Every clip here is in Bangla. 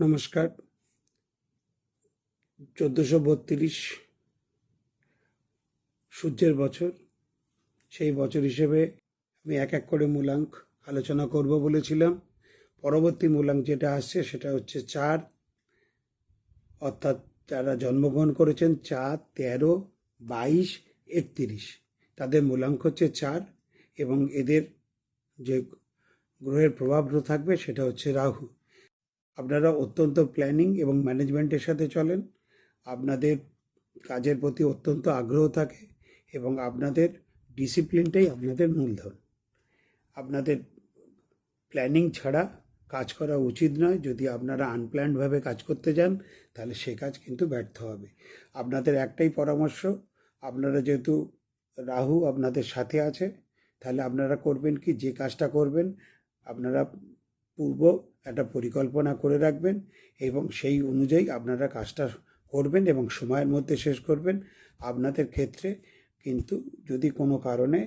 নমস্কার। চোদ্দোশো বত্রিশ সূর্যের বছর। সেই বছর হিসেবে আমি এক এক করে মূলাঙ্ক আলোচনা করব বলেছিলাম। পরবর্তী মূলাঙ্ক যেটা আসছে সেটা হচ্ছে চার। অর্থাৎ যারা জন্মগ্রহণ করেছেন চার, তেরো, বাইশ, একত্রিশ। তাদের মূলাঙ্ক হচ্ছে চার এবং এদের যে গ্রহের প্রভাব থাকবে সেটা হচ্ছে রাহু। আপনারা অত্যন্ত প্ল্যানিং এবং ম্যানেজমেন্টের সাথে চলেন। আপনাদের কাজের প্রতি অত্যন্ত আগ্রহ থাকে এবং আপনাদের ডিসিপ্লিনটাই আপনাদের মূলধন। আপনাদের প্ল্যানিং ছাড়া কাজ করা উচিত নয়। যদি আপনারা আনপ্ল্যান্ডভাবে কাজ করতে যান, তাহলে সে কাজ কিন্তু ব্যর্থ হবে। আপনাদের একটাই পরামর্শ, আপনারা যেহেতু রাহু আপনাদের সাথে আছে, তাহলে আপনারা করবেন কি? যে কাজটা করবেন, আপনারা পূর্ব একটা পরিকল্পনা করে রাখবেন এবং সেই অনুযায়ী আপনারা কাজটা করবেন এবং সময়ের মধ্যে শেষ করবেন। আপনাদের ক্ষেত্রে কিন্তু যদি কোনো কারণে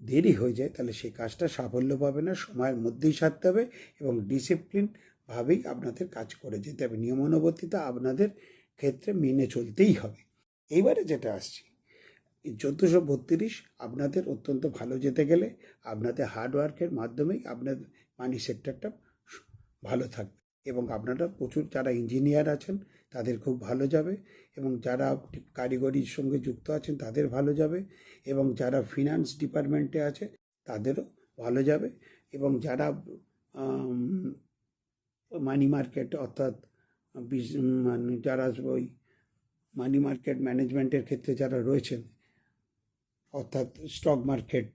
দেরি হয়ে যায়, তাহলে সেই কাজটা সাফল্য পাবে না, সময়ের মধ্যেই সারতে হবে এবং ডিসিপ্লিনভাবেই আপনাদের কাজ করে যেতে হবে। নিয়মানুবর্তিতা আপনাদের ক্ষেত্রে মেনে চলতেই হবে। এইবারে যেটা আসছি চোদ্দোশো বত্রিশ আপনাদের অত্যন্ত ভালো যেতে গেলে আপনাদের হার্ডওয়ার্কের মাধ্যমেই আপনাদের মানি সেক্টরটা ভালো থাকবে। এবং আপনারা প্রচুর যারা ইঞ্জিনিয়ার আছেন, তাদের খুব ভালো যাবে এবং যারা কারিগরির সঙ্গে যুক্ত আছেন, তাদের ভালো যাবে এবং যারা ফিনান্স ডিপার্টমেন্টে আছে, তাদেরও ভালো যাবে এবং যারা মানি মার্কেট অর্থাৎ মানে যারা ওই মানি মার্কেট ম্যানেজমেন্টের ক্ষেত্রে যারা রয়েছেন, অর্থাৎ স্টক মার্কেট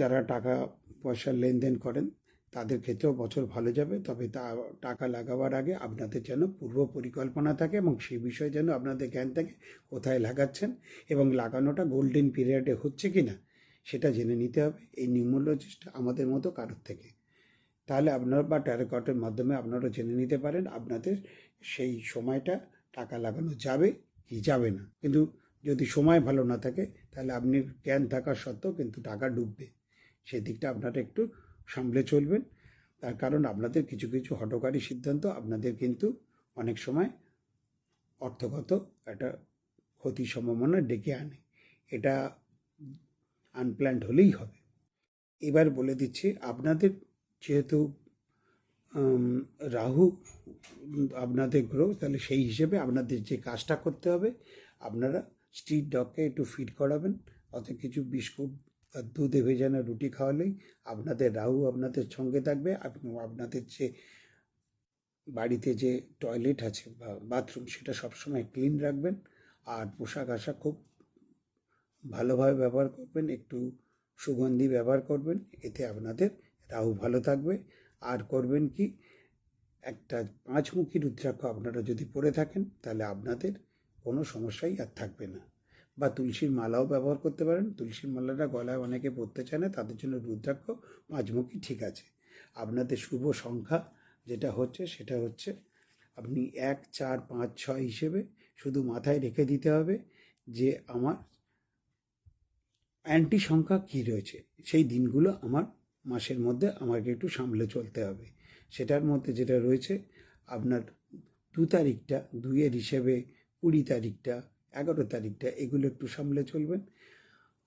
যারা টাকা পয়সার লেনদেন করেন তাদের ক্ষেত্রেও বছর ভালো যাবে, তবে তা, টাকা লাগাবার আগে আপনাদের যেন পূর্ব পরিকল্পনা থাকে এবং সেই বিষয়ে যেন আপনাদের জ্ঞান থাকে কোথায় লাগাচ্ছেন এবং লাগানোটা গোল্ডেন পিরিয়ডে হচ্ছে কি না, সেটা জেনে নিতে হবে। এই নিউমোলজিস্ট আমাদের মতো কারোর থেকে। তাহলে আপনারা বা ট্যারোকটের মাধ্যমে আপনারা জেনে নিতে পারেন আপনাদের সেই সময়টা টাকা লাগানো যাবে কি যাবে না। কিন্তু যদি সময় ভালো না থাকে, তাহলে আপনি জ্ঞান থাকা সত্ত্বেও কিন্তু টাকা ডুববে। সেদিকটা আপনারা একটু সামলে চলবেন। তার কারণ আপনাদের কিছু কিছু হটকারী সিদ্ধান্ত আপনাদের কিন্তু অনেক সময় অর্থগত একটা ক্ষতির সম্ভাবনা ডেকে আনে। এটা আনপ্ল্যান্ড হলেই হবে। এবার বলে দিচ্ছি, আপনাদের যেহেতু রাহু, আপনাদের গ্রহ, তাহলে সেই হিসেবে আপনাদের যে কাজটা করতে হবে, আপনারা স্ট্রিট ডগকে একটু ফিট করাবেন। অত কিছু বিস্কুট দুধে ভেজানো রুটি খাওয়ালেই আপনাদের রাহু আপনাদের সঙ্গে থাকবে আপনি আপনাদের যে বাড়িতে যে টয়লেট আছে বা বাথরুম সেটা সবসময় ক্লিন রাখবেন। আর পোশাক আশাক খুব ভালোভাবে ব্যবহার করবেন, একটু সুগন্ধি ব্যবহার করবেন, এতে আপনাদের রাহু ভালো থাকবে। আর করবেন কি, একটা পাঁচমুখী রুদ্রাক্ষ আপনারা যদি পরে থাকেন তাহলে আপনাদের কোনো সমস্যাই আর থাকবে না। বা তুলসীর মালাও ব্যবহার করতে পারেন। তুলসীর মালাটা গলায় অনেকে পরতে চায় না, তাদের জন্য রুদ্রাক্ষ পাঁচমুখী ঠিক আছে। আপনাদের শুভ সংখ্যা যেটা হচ্ছে, সেটা হচ্ছে আপনি এক, চার, পাঁচ, ছয় হিসেবে শুধু মাথায় রেখে দিতে হবে যে আমার অ্যান্টি সংখ্যা কী রয়েছে। সেই দিনগুলো আমার মাসের মধ্যে আমাকে একটু সামলে চলতে হবে। সেটার মধ্যে যেটা রয়েছে, আপনার দু তারিখটা, দুইয়ের হিসেবে কুড়ি তারিখটা এগারো তারিখটা, এগুলো একটু সামলে চলবেন।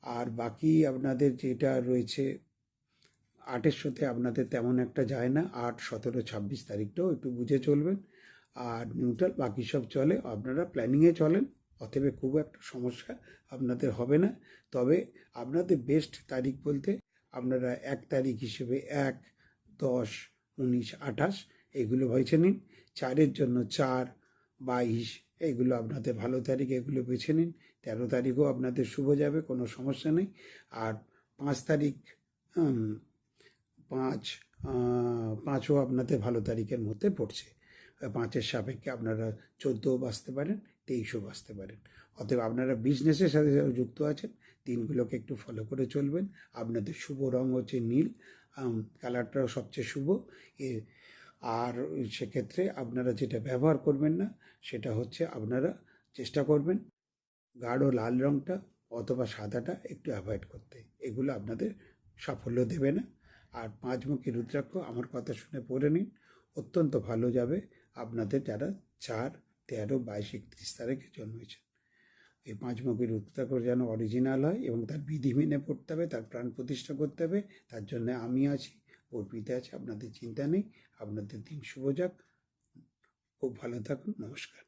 আর বাকি আপনাদের যেটা রয়েছে, আটের সাথে আপনাদের তেমন একটা যায় না, আট, সতেরো, ছাব্বিশ তারিখটাও একটু বুঝে চলবেন। আর নিউট্রাল বাকি সব চলে, আপনারা প্ল্যানিংয়ে চলেন, অতএব খুব একটা সমস্যা আপনাদের হবে না। তবে আপনাদের বেস্ট তারিখ বলতে, আপনারা এক তারিখ হিসেবে এক, দশ, উনিশ, আঠাশ, এগুলো বেছে নিন। চারের জন্য চার, বাইশ এগুলো আপনাদের ভালো তারিখ, এগুলো বেছে নিন। তেরো তারিখও আপনাদের শুভ যাবে, কোনো সমস্যা নেই। আর পাঁচ তারিখ পাঁচ পাঁচও আপনাদের ভালো তারিখের মধ্যে পড়ছে। পাঁচের সাপেক্ষে আপনারা চোদ্দোও বাঁচতে পারেন, তেইশও বাঁচতে পারেন। অতএব আপনারা বিজনেসের সাথে যুক্ত আছেন, দিনগুলোকে একটু ফলো করে চলবেন। আপনাদের শুভ রং হচ্ছে নীল কালারটাও সবচেয়ে শুভ। এ আর সেক্ষেত্রে আপনারা যেটা ব্যবহার করবেন না, সেটা হচ্ছে আপনারা চেষ্টা করবেন গাঢ় লাল রঙটা অথবা সাদাটা একটু অ্যাভয়েড করতে। এগুলো আপনাদের সাফল্য দেবে না। আর পাঁচমুখী রুদ্রাক্ষ আমার কথা শুনে পড়ে নিন, অত্যন্ত ভালো যাবে আপনাদের যারা চার, তেরো, বাইশ, একত্রিশ তারিখে জন্মেছেন। এই পাঁচমুখী রুদ্রাক্ষ যেন অরিজিনাল হয় এবং তার বিধি মেনে পড়তে হবে, তার প্রাণ প্রতিষ্ঠা করতে হবে, তার জন্য আমি আছি। অর্পিতা আছে আপনাদের চিন্তা নেই। আপনাদের দিন শুভ যাক। খুব ভালো থাকুন নমস্কার।